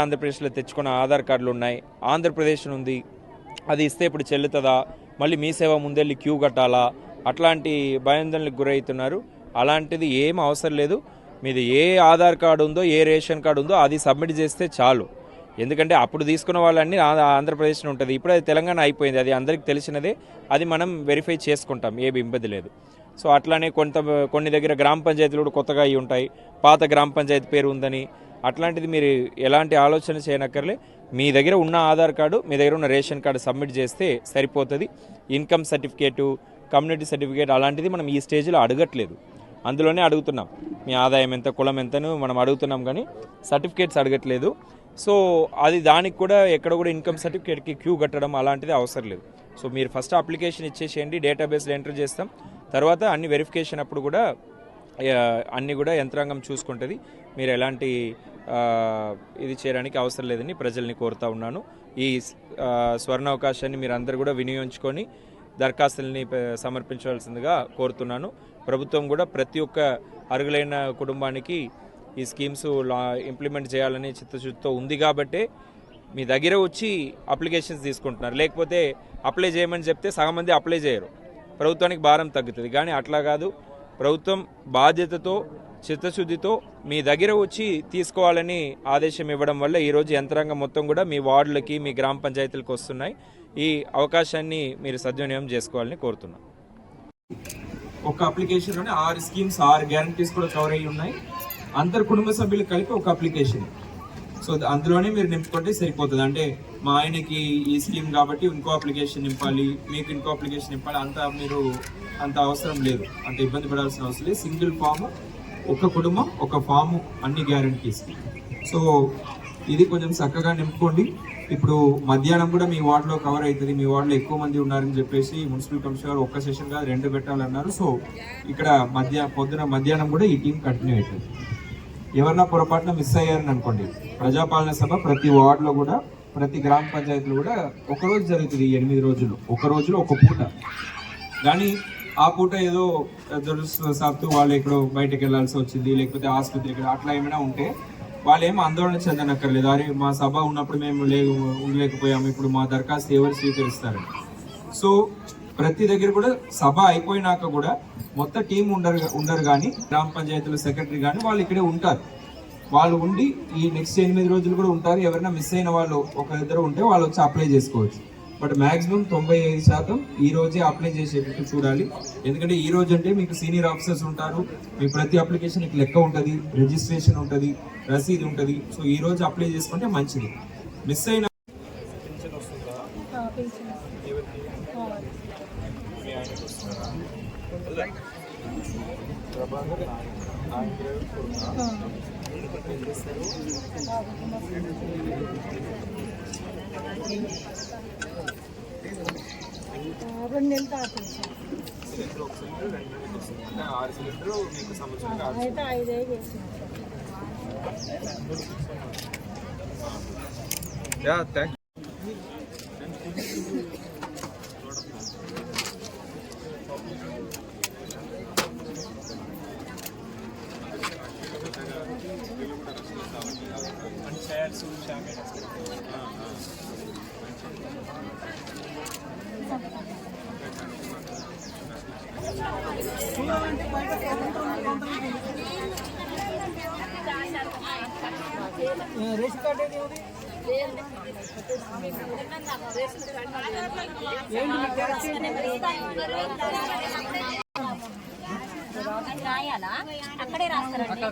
ఆంధ్రప్రదేశ్లో తెచ్చుకున్న ఆధార్ కార్డులు ఉన్నాయి. ఆంధ్రప్రదేశ్ ఉంది అది ఇస్తే ఇప్పుడు చెల్లుతుందా? మళ్ళీ మీ సేవ ముందెళ్ళి క్యూ కట్టాలా? అట్లాంటి భయాందోళనలకు గురవుతున్నారు. అలాంటిది ఏం అవసరం లేదు. మీది ఏ ఆధార్ కార్డు ఉందో ఏ రేషన్ కార్డు ఉందో అది సబ్మిట్ చేస్తే చాలు. ఎందుకంటే అప్పుడు తీసుకున్న వాళ్ళన్నీ ఆంధ్రప్రదేశ్లో ఉంటుంది. ఇప్పుడు అది తెలంగాణ అయిపోయింది. అది అందరికీ తెలిసినదే. అది మనం వెరిఫై చేసుకుంటాం. ఏమి ఇబ్బంది లేదు. సో అట్లానే కొంత కొన్ని దగ్గర గ్రామ పంచాయతీలు కూడా కొత్తగా అయి ఉంటాయి. పాత గ్రామ పంచాయతీ పేరు ఉందని అట్లాంటిది మీరు ఎలాంటి ఆలోచన చేయనక్కర్లే. మీ దగ్గర ఉన్న ఆధార్ కార్డు మీ దగ్గర ఉన్న రేషన్ కార్డు సబ్మిట్ చేస్తే సరిపోతుంది. ఇన్కమ్ సర్టిఫికేటు కమ్యూనిటీ సర్టిఫికేట్ అలాంటిది మనం ఈ స్టేజ్లో అడగట్లేదు. అందులోనే అడుగుతున్నాం. మీ ఆదాయం ఎంత కులం ఎంతను మనం అడుగుతున్నాం కానీ సర్టిఫికేట్స్ అడగట్లేదు. సో అది దానికి కూడా ఎక్కడ కూడా ఇన్కమ్ సర్టిఫికేట్కి క్యూ కట్టడం అలాంటిది అవసరం లేదు. సో మీరు ఫస్ట్ అప్లికేషన్ ఇచ్చేసేయండి డేటాబేస్లో ఎంటర్ చేస్తాం. తర్వాత అన్ని వెరిఫికేషన్ అప్పుడు కూడా అన్నీ కూడా యంత్రాంగం చూసుకుంటుంది. మీరు ఎలాంటి ఇది చేయడానికి అవసరం లేదని ప్రజల్ని కోరుతా ఉన్నాను. ఈ స్వర్ణ అవకాశాన్ని మీరు అందరు కూడా వినియోగించుకొని దరఖాస్తుల్ని సమర్పించవలసిందిగా కోరుతున్నాను. ప్రభుత్వం కూడా ప్రతి ఒక్క అర్హులైన కుటుంబానికి ఈ స్కీమ్స్ లా ఇంప్లిమెంట్ చేయాలని చిత్తశుద్ధితో ఉంది కాబట్టే మీ దగ్గర వచ్చి అప్లికేషన్స్ తీసుకుంటున్నారు. లేకపోతే అప్లై చేయమని చెప్తే సగం మంది అప్లై చేయరు. ప్రభుత్వానికి భారం తగ్గుతుంది. కానీ అట్లా కాదు. ప్రభుత్వం బాధ్యతతో చిత్తశుద్ధితో మీ దగ్గర వచ్చి తీసుకోవాలని ఆదేశం ఇవ్వడం వల్ల ఈరోజు యంత్రాంగం మొత్తం కూడా మీ వార్డులకి మీ గ్రామ పంచాయతీలకు వస్తున్నాయి. ఈ అవకాశాన్ని మీరు సద్వినియోగం చేసుకోవాలని కోరుతున్నాను ఒక అప్లికేషన్లోనే ఆరు స్కీమ్స్ ఆరు గ్యారంటీస్ కూడా కవర్ అయ్యి ఉన్నాయి. అందరు కుటుంబ సభ్యులు కలిపి ఒక అప్లికేషన్. సో అందులోనే మీరు నింపుకుంటే సరిపోతుంది. అంటే మా ఆయనకి ఈ స్కీమ్ కాబట్టి ఇంకో అప్లికేషన్ నింపాలి మీకు ఇంకో అప్లికేషన్ నింపాలి అంత మీరు అంత అవసరం లేదు. అంత ఇబ్బంది పడాల్సిన అవసరం లేదు. సింగిల్ ఫామ్ ఒక కుటుంబం ఒక ఫామ్ అన్ని గ్యారంటీస్. సో ఇది కొంచెం చక్కగా నింపుకోండి. ఇప్పుడు మధ్యాహ్నం కూడా మీ వార్డులో కవర్ అవుతుంది. మీ వార్డులో ఎక్కువ మంది ఉన్నారని చెప్పేసి మున్సిపల్ కమిషనర్ గారు ఒక్క సెషన్ కాదు రెండు పెట్టాలన్నారు. సో ఇక్కడ మధ్య పొద్దున మధ్యాహ్నం కూడా ఈ టీం కంటిన్యూ అవుతుంది. ఎవరన్నా పొరపాటున మిస్ అయ్యారని అనుకోండి ప్రజాపాలన సభ ప్రతి వార్డులో కూడా ప్రతి గ్రామ పంచాయతీలో కూడా ఒక రోజు జరుగుతుంది ఎనిమిది రోజులు. ఒక రోజులో ఒక పూట. కానీ ఆ పూట ఏదో దురదృష్టవశాత్తు వాళ్ళు ఎక్కడో బయటకు వెళ్ళాల్సి వచ్చింది లేకపోతే ఆసుపత్రికి అట్లా ఏమైనా ఉంటే వాళ్ళు ఏమో ఆందోళన చెందనక్కర్లేదు. అరే మా సభ ఉన్నప్పుడు మేము లే ఉండలేకపోయాము. ఇప్పుడు మా దరఖాస్తు ఎవరు స్వీకరిస్తారు? సో ప్రతి దగ్గర కూడా సభ అయిపోయినాక కూడా మొత్తం టీం ఉండరు ఉండరు కానీ గ్రామ పంచాయతీల సెక్రటరీ కానీ వాళ్ళు ఇక్కడే ఉంటారు. వాళ్ళు ఉండి ఈ నెక్స్ట్ ఎనిమిది రోజులు కూడా ఉంటారు. ఎవరైనా మిస్ అయిన వాళ్ళు ఒకరిద్దరు ఉంటే వాళ్ళు వచ్చి అప్లై చేసుకోవచ్చు. బట్ మ్యాక్సిమం తొంభై ఐదు శాతం ఈ రోజే అప్లై చేసేటట్టు చూడాలి. ఎందుకంటే ఈ రోజు అంటే మీకు సీనియర్ ఆఫీసర్స్ ఉంటారు. మీ ప్రతి అప్లికేషన్ లెక్క ఉంటుంది. రిజిస్ట్రేషన్ ఉంటుంది. రసీదు ఉంటుంది. సో ఈ రోజు అప్లై చేసుకుంటే మంచిది. మిస్ అయిన రెండు నెలలు తాపించి ఆరు సిలిండర్ మీకు సంవత్సరం అయితే ఐదే చేసినాం యా థ్యాంక్ రేషన్ కార్డు ఏది ఉంది? ఏంటి మీ క్యాస్ట్ ఏంటి? రాయాలా అక్కడే రాస్తారండి